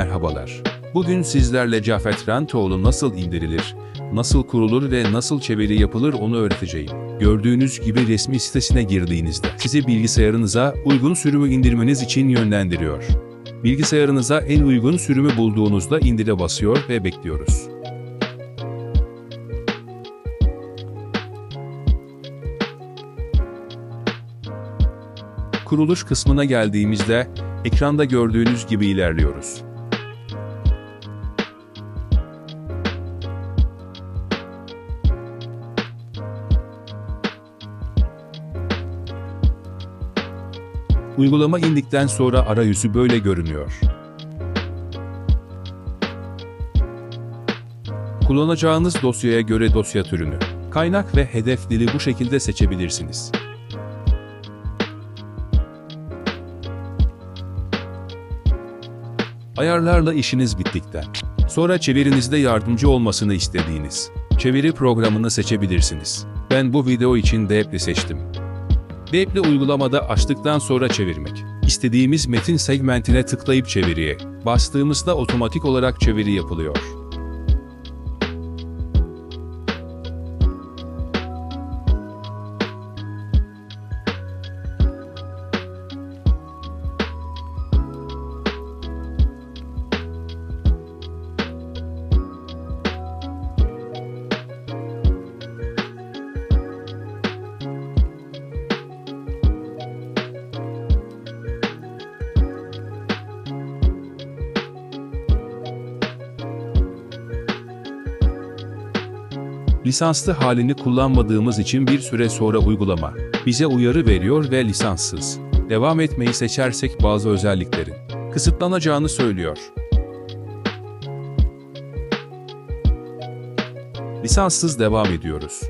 merhabalar. Bugün sizlerle Cafet Rentoğlu nasıl indirilir, nasıl kurulur ve nasıl çeviri yapılır onu öğreteceğim. Gördüğünüz gibi resmi sitesine girdiğinizde sizi bilgisayarınıza uygun sürümü indirmeniz için yönlendiriyor. Bilgisayarınıza en uygun sürümü bulduğunuzda indire basıyor ve bekliyoruz. Kuruluş kısmına geldiğimizde ekranda gördüğünüz gibi ilerliyoruz. Uygulama indikten sonra arayüzü böyle görünüyor. Kullanacağınız dosyaya göre dosya türünü, kaynak ve hedef dili bu şekilde seçebilirsiniz. Ayarlarla işiniz bittikten sonra çevirinizde yardımcı olmasını istediğiniz çeviri programını seçebilirsiniz. Ben bu video için Depli seçtim. Depli uygulamada açtıktan sonra çevirmek. İstediğimiz metin segmentine tıklayıp çeviriye bastığımızda otomatik olarak çeviri yapılıyor. Lisanslı halini kullanmadığımız için bir süre sonra uygulama bize uyarı veriyor ve lisanssız devam etmeyi seçersek bazı özelliklerin kısıtlanacağını söylüyor. Lisanssız devam ediyoruz.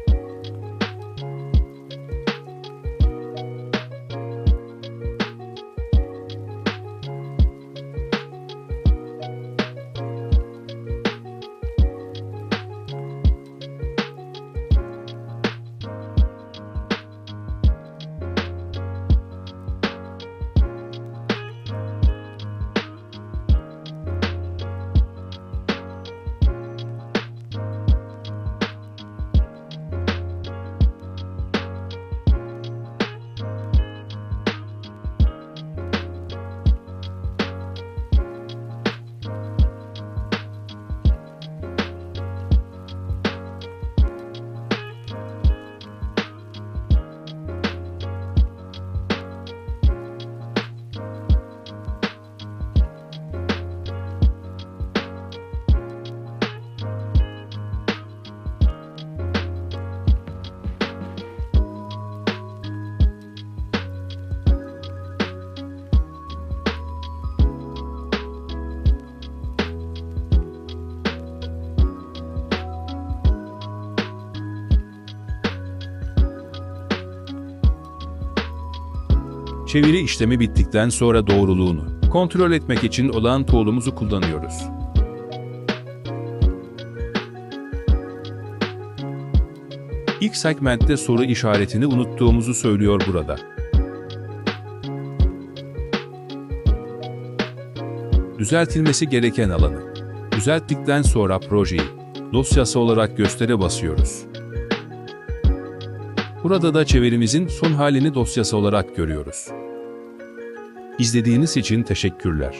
Çeviri işlemi bittikten sonra doğruluğunu kontrol etmek için olan tool'umuzu kullanıyoruz. İlk segmentte soru işaretini unuttuğumuzu söylüyor burada. Düzeltilmesi gereken alanı. Düzelttikten sonra projeyi dosyası olarak göstere basıyoruz. Burada da çevirimizin son halini dosyası olarak görüyoruz. İzlediğiniz için teşekkürler.